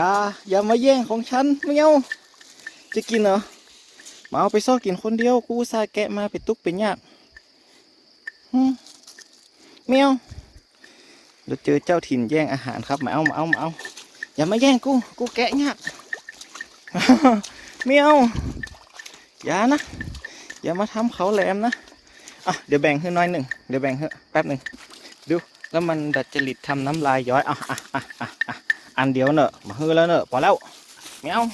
อย่าอย่ามาแย่งของฉันไม่เอาจะกินเหรอ มาเอาไปซ่อกินคนเดียว กูอุตสาแกะมาไปตุกเป็นยากหืมไม่เอาเดี๋ยวเจอเจ้าถิ่นแย่งอาหารครับมาเอามาเอามาเอา อย่ามาแย่งกู กูแกะยากไม่เอาอย่านะ อย่ามาทำเขาแหลมนะ อะเดี๋ยวแบ่งให้น้อยหนึ่งเดี๋ยวแบ่งให้แป๊บหนึ่งดู แล้วมันดัดจริตทำน้ำลายย้อยอะอะอะอะ อันเดียวเนอะมาเฮือแล้วเนอะพอแล้วไม่เอา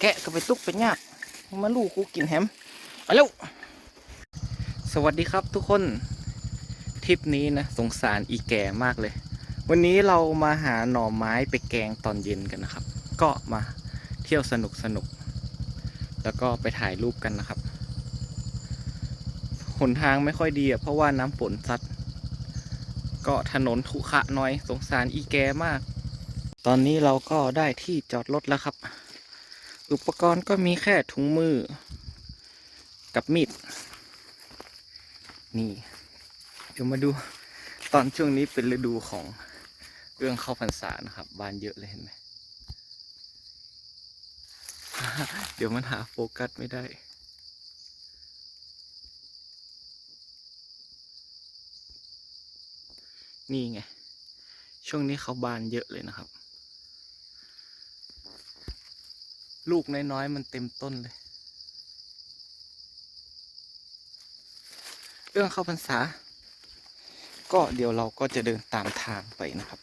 แกะก็ไปตุกเป็นยากมาลูกกูกินแฮมไปแล้วสวัสดีครับทุกคนทริปนี้นะสงสารอีแก่มากเลย วันนี้เรามาหาหน่อไม้ไปแกงตอนเย็นกันนะครับ ก็มาเที่ยวสนุกสนุกแล้วก็ไปถ่ายรูปกันนะครับหนทางไม่ค่อยดีอะเพราะว่าน้ำฝนซัดก็ถนนขุขะน่อยสงสารอีแกมาก ตอนนี้เราก็ได้ที่จอดรถแล้วครับ อุปกรณ์ก็มีแค่ถุงมือ กับมีด นี่ เดี๋ยวมาดูตอนช่วงนี้เป็นฤดูของเรื่องเข้าพรรษานะครับ บานเยอะเลยเห็นไหมเดี๋ยวมันหาโฟกัสไม่ได้ นี่ไง ช่วงนี้เขาบานเยอะเลยนะครับ ลูกน้อยๆมันเต็มต้นเลย เรื่องเข้าพรรษา ก็เดี๋ยวเราก็จะเดินตามทางไปนะครับ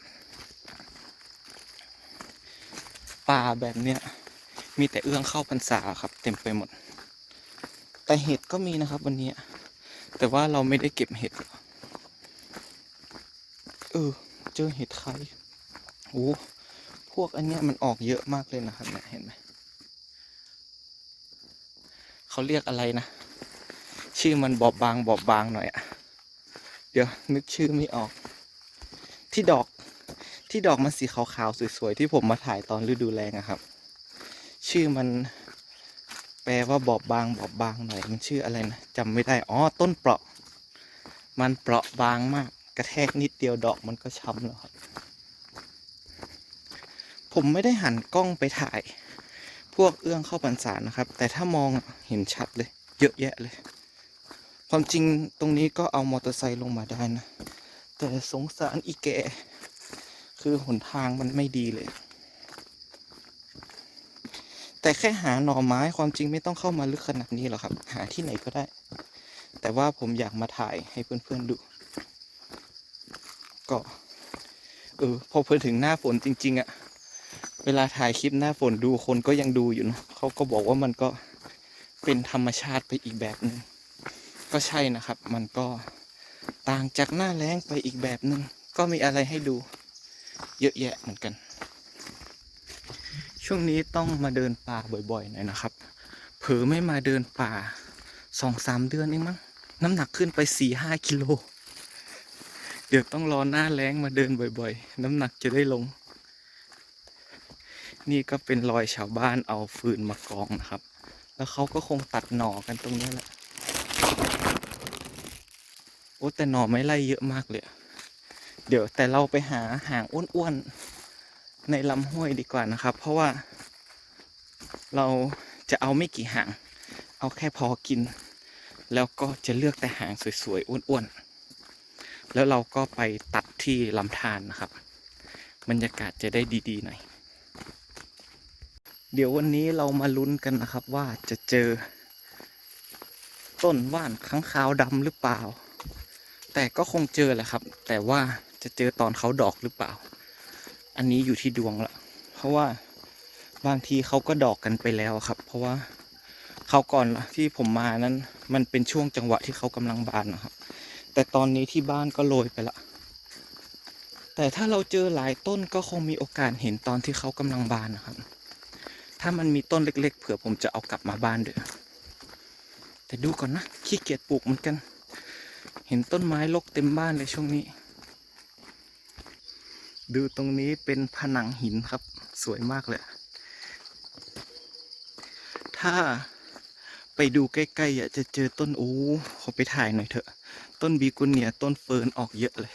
ป่าแบบเนี้ยมีแต่เอื้องเข้าพรรษาครับ เต็มไปหมด แต่เห็ดก็มีนะครับ วันนี้ แต่ว่าเราไม่ได้เก็บเห็ดเออเจอเห็ดไข่โอ้พวกอันเนี้ยมันออกเยอะมากเลยนะครับเนี่ยเห็นไหม เขาเรียกอะไรนะ ชื่อมันบอบบางบอบบางหน่อยอะเดี๋ยวนึกชื่อไม่ออก ที่ดอกที่ดอกมันสีขาวๆสวยๆที่ผมมาถ่ายตอนฤดูแล้งอะครับ ชื่อมันแปลว่าบอบบางบอบบางหน่อยมันชื่ออะไรนะจำไม่ได้อ๋อต้นเปราะ มันเปราะบางมาก กระแทกนิดเดียวดอกมันก็ช้ำแล้วครับ ผมไม่ได้หันกล้องไปถ่าย พวกเอื้องเข้าพรรษานะครับ แต่ถ้ามองเห็นชัดเลย เยอะแยะเลย ความจริงตรงนี้ก็เอามอเตอร์ไซค์ลงมาได้นะ แต่สงสารอีแก คือหนทางมันไม่ดีเลย แต่แค่หาหน่อไม้ความจริงไม่ต้องเข้ามาลึกขนาดนี้หรอกครับ หาที่ไหนก็ได้ แต่ว่าผมอยากมาถ่ายให้เพื่อนๆดู ก็เออพอเพื่อถึงหน้าฝนจริง ๆอะ เวลาถ่ายคลิปหน้าฝนดูคนก็ยังดูอยู่เนอะเขาก็บอกว่ามันก็เป็นธรรมชาติไปอีกแบบหนึ่งก็ใช่นะครับ มันก็ต่างจากหน้าแล้งไปอีกแบบหนึ่งก็มีอะไรให้ดู เยอะแยะเหมือนกัน ช่วงนี้ต้องมาเดินป่าบ่อยๆหน่อยนะครับ เผลอไม่มาเดินป่าสองสามเดือนเองมั้งน้ำหนักขึ้นไปสี่ห้ากิโล เดี๋ยวต้องรอหน้าแล้งมาเดินบ่อยๆ น้ำหนักจะได้ลง นี่ก็เป็นรอยชาวบ้านเอาฟืนมากองนะครับ แล้วเขาก็คงตัดหน่อกันตรงนี้แหละ โอ้แต่หน่อไม่ไล่เยอะมากเลย เดี๋ยวแต่เราไปหาหางอ้วนๆ ในลำห้วยดีกว่านะครับ เพราะว่า เราจะเอาไม่กี่หาง เอาแค่พอกิน แล้วก็จะเลือกแต่หางสวยๆ อ้วนๆ แล้วเราก็ไปตัดที่ลำธารนะครับ บรรยากาศจะได้ดีๆหน่อย เดี๋ยววันนี้เรามาลุ้นกันนะครับว่าจะเจอ ต้นว่านค้างคาวดำหรือเปล่า แต่ก็คงเจอแหละครับ แต่ว่าจะเจอตอนเขาดอกหรือเปล่า อันนี้อยู่ที่ดวงละเพราะว่าบางทีเขาก็ดอกกันไปแล้วครับ เพราะว่าเขาก่อนที่ผมมานั้น มันเป็นช่วงจังหวะที่เขากำลังบานนะครับ แต่ตอนนี้ที่บ้านก็โรยไปละแต่ถ้าเราเจอหลายต้นก็คงมีโอกาสเห็นตอนที่เขากำลังบานนะครับ ถ้ามันมีต้นเล็ก ๆ เผื่อผมจะเอากลับมาบ้านเด้อแต่ดูก่อนนะขี้เกียจปลูกเหมือนกัน เห็นต้นไม้รกเต็มบ้านเลยช่วงนี้ ดูตรงนี้เป็นผนังหินครับ สวยมากเลย ถ้าไปดูใกล้ๆอะจะเจอต้นโอ้ขอไปถ่ายหน่อยเถอะ ต้นบีกุเนียต้นเฟิร์นออกเยอะเลย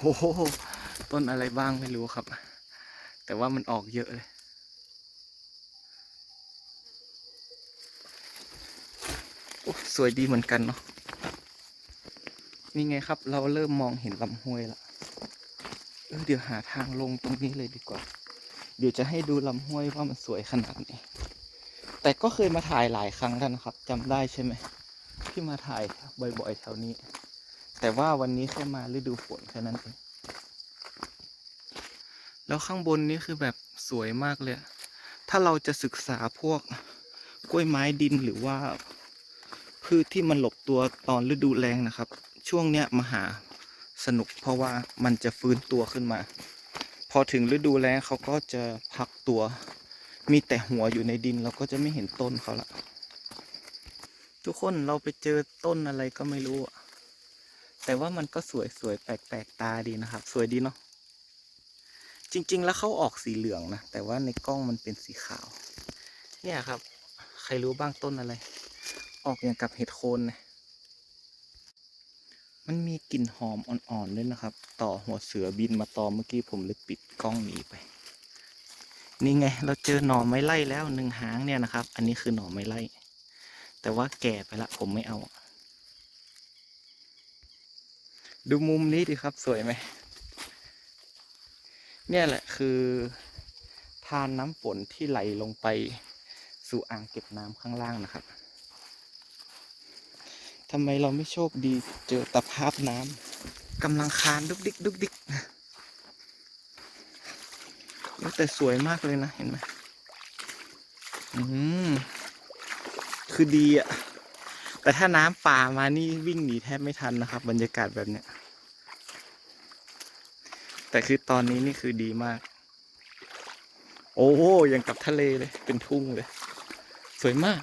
โอ้โหต้นอะไรบ้างไม่รู้ครับ แต่ว่ามันออกเยอะเลยโอ้สวยดีเหมือนกันเนาะนี่ไงครับ เราเริ่มมองเห็นลำห้วยละเออเดี๋ยวหาทางลงตรงนี้เลยดีกว่า เดี๋ยวจะให้ดูลำห้วยว่ามันสวยขนาดไหนแต่ก็เคยมาถ่ายหลายครั้งแล้วนะครับจำได้ใช่ไหมที่มาถ่ายบ่อยๆแถวนี้ แต่ว่าวันนี้แค่มาฤดูฝนแค่นั้นเอง แล้วข้างบนนี้คือแบบสวยมากเลย ถ้าเราจะศึกษาพวกกล้วยไม้ดินหรือว่า พืชที่มันหลบตัวตอนฤดูแล้งนะครับ ช่วงเนี้ยมาหาสนุกเพราะว่ามันจะฟื้นตัวขึ้นมา พอถึงฤดูแล้งเขาก็จะพักตัว มีแต่หัวอยู่ในดินเราก็จะไม่เห็นต้นเขาละทุกคนเราไปเจอต้นอะไรก็ไม่รู้ แต่ว่ามันก็สวยสวยๆแปลกตาดีนะครับ สวยดีเนาะ จริง ๆ แล้วเขาออกสีเหลืองนะ แต่ว่าในกล้องมันเป็นสีขาว เนี่ยครับ ใครรู้บ้างต้นอะไร ออกอย่างกับเห็ดโคนนะมันมีกลิ่นหอมอ่อนๆด้วยนะครับ ต่อหัวเสือบินมาตอมเมื่อกี้ผมเลยปิดกล้องหนีไป นี่ไง เราเจอหน่อไม้ไล่แล้วหนึ่งหางเนี่ยนะครับ อันนี้คือหน่อไม้ไล่ แต่ว่าแก่ไปละผมไม่เอา ดูมุมนี้ดิครับสวยไหม เนี่ยแหละคือทานน้ำฝนที่ไหลลงไปสู่อ่างเก็บน้ำข้างล่างนะครับทำไมเราไม่โชคดีเจอตะภาพน้ำกำลังคานดุกดิกดุกดิกแต่สวยมากเลยนะเห็นไหมอืมคือดีอะแต่ถ้าน้ำป่ามานี่วิ่งหนีแทบไม่ทันนะครับ บรรยากาศแบบเนี้ย แต่คือตอนนี้นี่คือดีมาก โอ้โหย่างกับทะเลเลย เป็นทุ่งเลย สวยมาก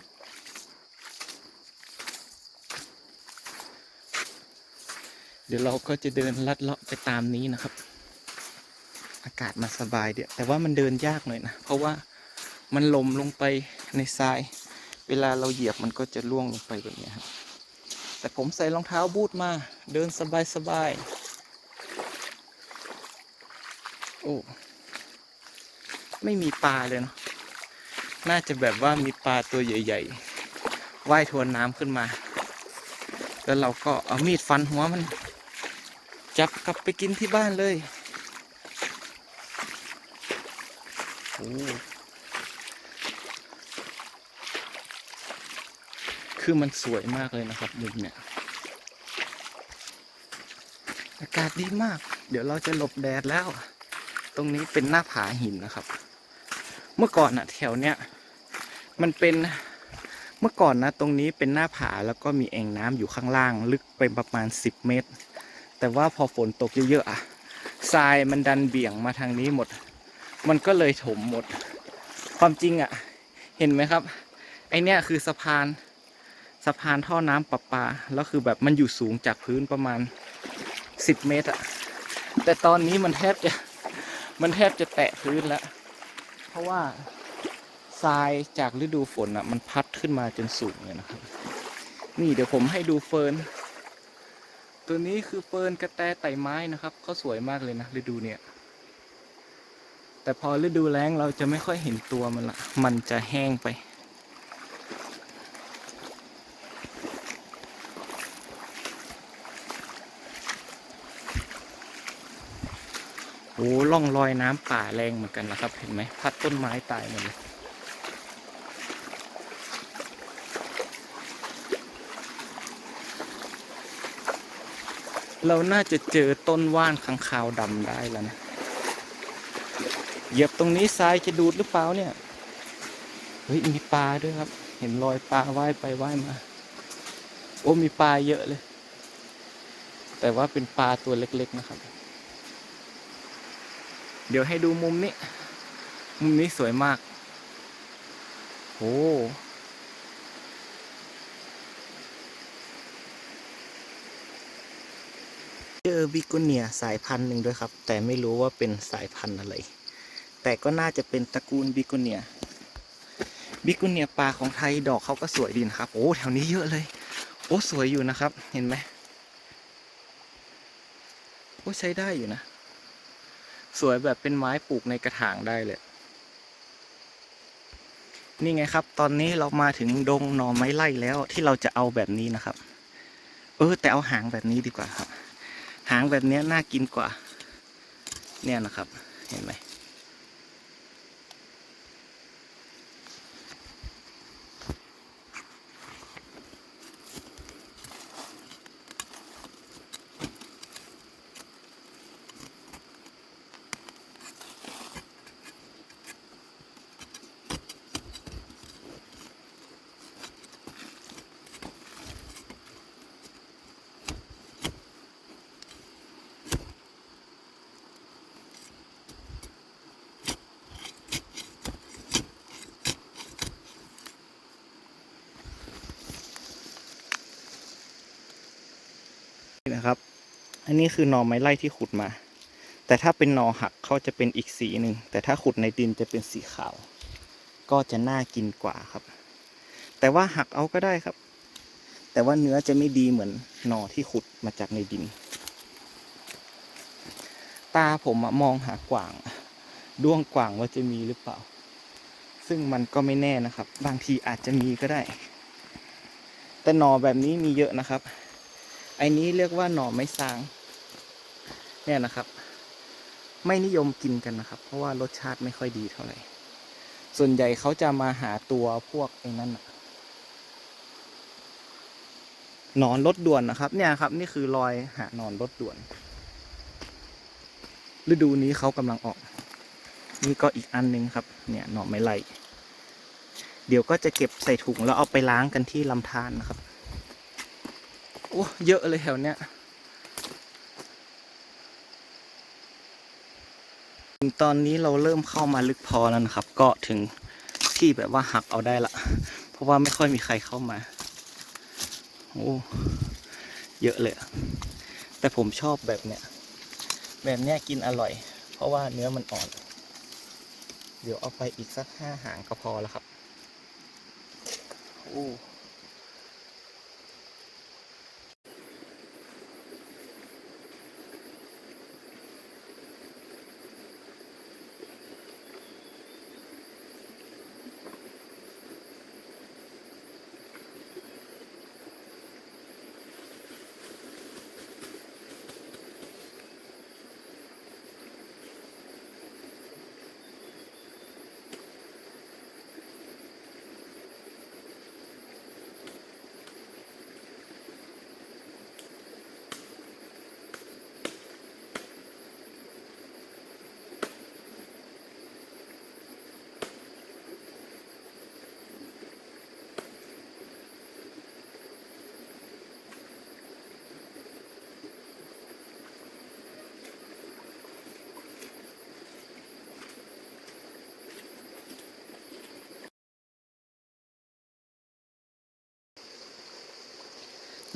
เดี๋ยวเราก็จะเดินลัดเลาะไปตามนี้นะครับ อากาศมาสบายเดี๋ยวแต่ว่ามันเดินยากหน่อยนะ เพราะว่ามันลมลงไปในทราย เวลาเราเหยียบมันก็จะล่วงลงไปแบบนี้ครับแต่ผมใส่รองเท้าบูทมา เดินสบายสบายๆ โอ้ไม่มีปลาเลยเนาะน่าจะแบบว่ามีปลาตัวใหญ่ๆว่ายทวนน้ำขึ้นมา แล้วเราก็เอามีดฟันหัวมัน จับกลับไปกินที่บ้านเลยโอ้คือมันสวยมากเลยนะครับมุมเนี่ย อากาศดีมาก เดี๋ยวเราจะหลบแดดแล้ว รงนี้เป็นหน้าผาหินนะครับ เมื่อก่อนอะแถวเนี้ยมันเป็นเมื่อก่อนนะตรงนี้เป็นหน้าผาแล้วก็มีแอ่งน้ำอยู่ข้างล่าง ลึกไปประมาณ 10 เมตร แต่ว่าพอฝนตกเยอะๆอะทรายมันดันเบี่ยงมาทางนี้หมด มันก็เลยถมหมด ความจริงอะเห็นไหมครับ ไอเนี้ยคือสะพานสะพานท่อน้ำประปา แล้วคือแบบมันอยู่สูงจากพื้นประมาณ 10 เมตรอะแต่ตอนนี้มันแทบจะ มันแทบจะแตะพื้นแล้ว เพราะว่าทรายจากฤดูฝนอะ มันพัดขึ้นมาจนสูงเลยนะครับ นี่เดี๋ยวผมให้ดูเฟิร์น ตัวนี้คือเฟิร์นกระแตไต่ไม้นะครับเขาสวยมากเลยนะฤดูเนี่ย แต่พอฤดูแล้งเราจะไม่ค่อยเห็นตัวมันละ มันจะแห้งไป โอ้ล่องรอยน้ำป่าแรงเหมือนกันนะครับ เห็นไหมพัดต้นไม้ตายหมดเลยเราน่าจะเจอต้นว่านข้างคาวดำได้แล้วนะ เหยียบตรงนี้ทรายจะดูดหรือเปล่าเนี่ย เฮ้ย มีปลาด้วยครับ เห็นรอยปลาว่ายไปว่ายมา โอ้มีปลาเยอะเลย แต่ว่าเป็นปลาตัวเล็กๆนะครับ เดี๋ยวให้ดูมุมนี้ มุมนี้สวยมากโอ้เจอบิโกเนียสายพันธุ์หนึ่งด้วยครับ แต่ไม่รู้ว่าเป็นสายพันธุ์อะไร แต่ก็น่าจะเป็นตระกูลบิโกเนียบิโกเนียปลาของไทยดอกเขาก็สวยดีนะครับ โอ้แถวนี้เยอะเลย โอ้สวยอยู่นะครับ เห็นไหมโอ้ใช้ได้อยู่นะ สวยแบบเป็นไม้ปลูกในกระถางได้เลย นี่ไงครับ ตอนนี้เรามาถึงดงหน่อไม้ไล่แล้วที่เราจะเอาแบบนี้นะครับ เออ แต่เอาหางแบบนี้ดีกว่าครับ หางแบบนี้น่ากินกว่า เนี่ยนะครับ เห็นไหม อันนี้คือนอไม้ไล่ที่ขุดมา แต่ถ้าเป็นนอหักเขาจะเป็นอีกสีหนึ่ง แต่ถ้าขุดในดินจะเป็นสีขาว ก็จะน่ากินกว่าครับ แต่ว่าหักเอาก็ได้ครับ แต่ว่าเนื้อจะไม่ดีเหมือนนอที่ขุดมาจากในดิน ตาผมมองหากว่าง ด้วงกว่างว่าจะมีหรือเปล่า ซึ่งมันก็ไม่แน่นะครับ บางทีอาจจะมีก็ได้ แต่หนอแบบนี้มีเยอะนะครับไอ้นี้เรียกว่าหน่อไม้ซาง เนี่ยนะครับ ไม่นิยมกินกันนะครับ เพราะว่ารสชาติไม่ค่อยดีเท่าไหร่ ส่วนใหญ่เขาจะมาหาตัวพวกไอ้นั่นน่ะหนอนรถด่วนนะครับ เนี่ยครับ นี่คือรอยหาหนอนรถด่วน ฤดูนี้เขากำลังออก นี่ก็อีกอันหนึงครับ เนี่ยหน่อไม้ไล่เดี๋ยวก็จะเก็บใส่ถุงแล้วเอาไปล้างกันที่ลำธารนะครับโอ้เยอะเลยแถวเนี้ย ตอนนี้เราเริ่มเข้ามาลึกพอแล้วนะครับ ก็ถึงที่แบบว่าหักเอาได้ละ เพราะว่าไม่ค่อยมีใครเข้ามา โอ้ เยอะเลย แต่ผมชอบแบบเนี้ย แบบเนี้ยกินอร่อย เพราะว่าเนื้อมันอ่อน เดี๋ยวเอาไปอีกสักห้าหางก็พอแล้วครับ โอ้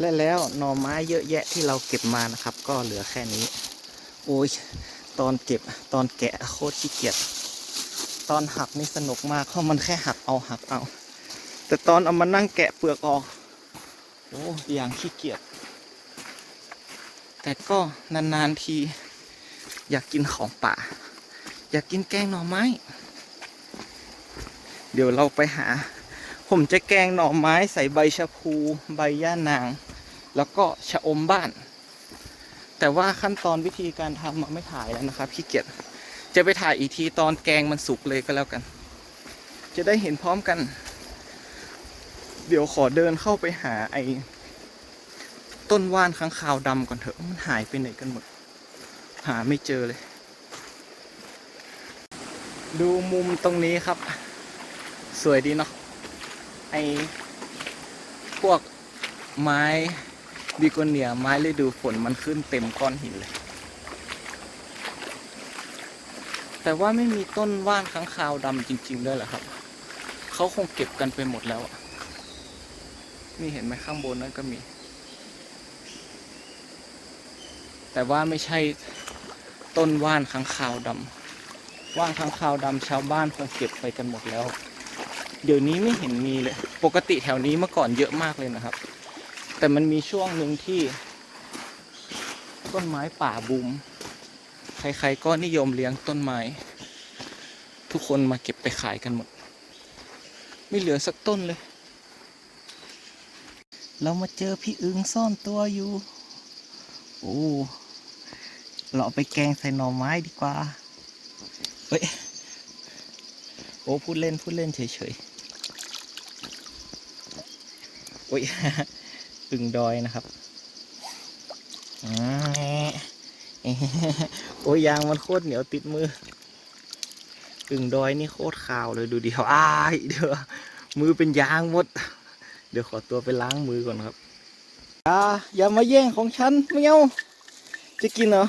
และแล้วหน่อไม้เยอะแยะที่เราเก็บมานะครับ ก็เหลือแค่นี้ โอ้ยตอนเก็บตอนแกะโคตรขี้เกียจตอนหักนี่สนุกมากเพราะมันแค่หักเอาหักเอา แต่ตอนเอามานั่งแกะเปลือกออกโอ้อย่างขี้เกียจแต่ก็นานๆทีอยากกินของป่า อยากกินแกงหน่อไม้ เดี๋ยวเราไปหา ผมจะแกงหน่อไม้ใส่ใบชะพู ใบย่านาง แล้วก็ชะอมบ้าน แต่ว่าขั้นตอนวิธีการทำอะไม่ถ่ายแล้วนะครับขี้เกียจจะไปถ่ายอีกทีตอนแกงมันสุกเลยก็แล้วกัน จะได้เห็นพร้อมกัน เดี๋ยวขอเดินเข้าไปหาไอ้ต้นว่านค้างคาวดำก่อนเถอะมันหายไปไหนกันหมด หาไม่เจอเลย ดูมุมตรงนี้ครับ สวยดีเนาะไอ้พวกไม้ บิโกเนียไม้ฤดูฝนมันขึ้นเต็มก้อนหินเลย แต่ว่าไม่มีต้นว่านค้างคาวดำจริง ๆ ด้วยเหรอครับ เขาคงเก็บกันไปหมดแล้วอะนี่เห็นไหมข้างบนนั้นก็มี แต่ว่าไม่ใช่ต้นว่านค้างคาวดำว่านค้างคาวดำชาวบ้านคงเก็บไปกันหมดแล้ว เดี๋ยวนี้ไม่เห็นมีเลย ปกติแถวนี้เมื่อก่อนเยอะมากเลยนะครับ แต่มันมีช่วงหนึ่งที่ ต้นไม้ป่าบูมใครๆก็นิยมเลี้ยงต้นไม้ ทุกคนมาเก็บไปขายกันหมด ไม่เหลือสักต้นเลย เรามาเจอพี่อึงซ่อนตัวอยู่ โอ้เราเอาไปแกงใส่หน่อไม้ดีกว่า เฮ้ย โอ้พูดเล่นพูดเล่นเฉยๆโอ้ย อึงดอยนะครับโอ้ยยางมันโคตรเหนียวติดมืออึงดอยนี่โคตรขาวเลยดูเดิเขาอ้ายเดี๋ยวมือเป็นยางหมด เดี๋ยวขอตัวไปล้างมือก่อนครับอย่าอย่ามาแย่งของฉันไม่เอาจะกินเหรอ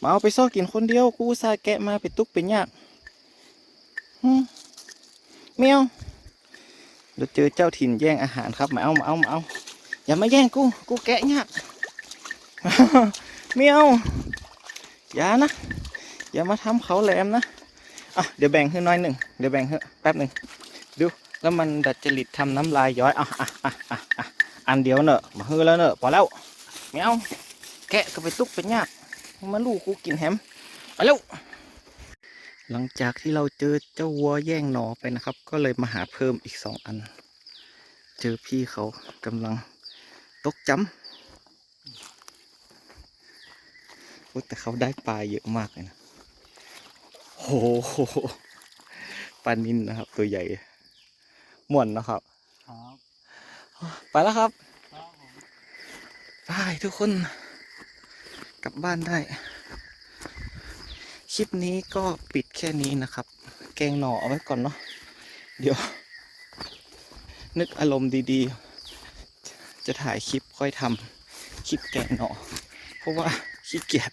มาเอาไปซ่อกินคนเดียวกูอุตสาแกะมาเป็นตุกเป็นยากหืมไม่เอาเดี๋ยวเจอเจ้าถิ่นแย่งอาหารครับมาเอามาเอามาเอา อย่ามาแย่งกู กูแกะยากไม่เอาอย่านะ อย่ามาทำเขาแหลมนะ อะ เดี๋ยวแบ่งให้น้อยหนึ่ง เดี๋ยวแบ่งให้แป๊บหนึ่ง ดู แล้วมันดัดจริตทำน้ำลายย้อยอะอะอะอะอะอันเดียวเนอะ มาเฮือแล้วเนอะ พอแล้วไม่เอาแกะก็ไปตุกเป็นยาก มาลูกกูกินแฮม ไปแล้ว หลังจากที่เราเจอเจ้าวัวแย่งหนอไปนะครับ ก็เลยมาหาเพิ่มอีกสองอัน เจอพี่เขากำลัง ตกจำโอ้แต่เขาได้ปลาเยอะมากเลยนะโอ้โหปลานินนะครับ ตัวใหญ่ม่วนนะครับครับไปแล้วครับครับผมไปทุกคน กลับบ้านได้ คลิปนี้ก็ปิดแค่นี้นะครับ แกงหน่อเอาไว้ก่อนเนาะเดี๋ยว นึกอารมณ์ดี ๆ จะถ่ายคลิปค่อยทำคลิปแกงหนอเพราะว่าขี้เกียจ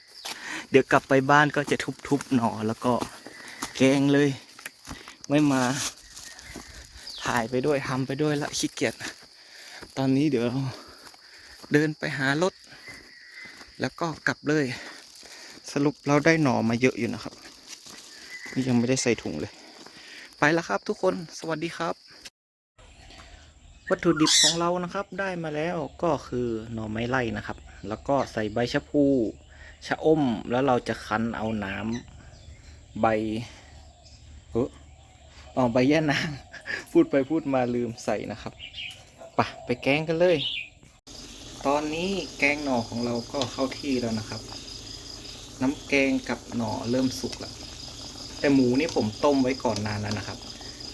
เดี๋ยวกลับไปบ้านก็จะทุบๆหนอแล้วก็แกงเลย ไม่มา ถ่ายไปด้วยทำไปด้วยละขี้เกียจตอนนี้เดี๋ยวเดินไปหารถ แล้วก็กลับเลย สรุปเราได้หน่อมาเยอะอยู่นะครับ นี่ยังไม่ได้ใส่ถุงเลย ไปแล้วครับทุกคนสวัสดีครับ วัตถุดิบของเรานะครับได้มาแล้วก็คือหน่อไม้ไล่นะครับ แล้วก็ใส่ใบชะพูชะอมแล้วเราจะคั้นเอาน้ำใบเอออ๋อใบแย่นางพูดไปพูดมาลืมใส่นะครับปะไปแกงกันเลย ตอนนี้แกงหน่อของเราก็เข้าที่แล้วนะครับ น้ำแกงกับหน่อเริ่มสุกแล้วแต่หมูนี่ผมต้มไว้ก่อนนานแล้วนะครับ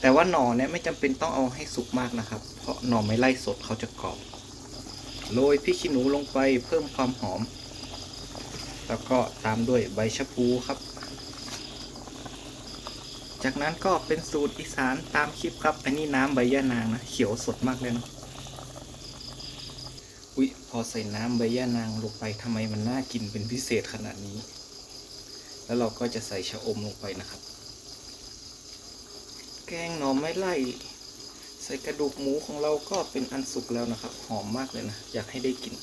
แต่ว่าหน่อเนี่ยไม่จำเป็นต้องเอาให้สุกมากนะครับ เพราะหน่อไม่ไล่สดเขาจะกรอบ โรยพริกขี้หนูลงไปเพิ่มความหอม แล้วก็ตามด้วยใบชะพูครับ จากนั้นก็เป็นสูตรอีสานตามคลิปครับ อันนี้น้ำใบย่านางนะ เขียวสดมากเลยเนาะ อุ๊ย พอใส่น้ำใบย่านางลงไปทำไมมันน่ากินเป็นพิเศษขนาดนี้ แล้วเราก็จะใส่ชะอมลงไปนะครับ แกงหน่อไม้ไล่ใส่กระดูกหมูของเราก็เป็นอันสุกแล้วนะครับ หอมมากเลยนะ อยากให้ได้กิน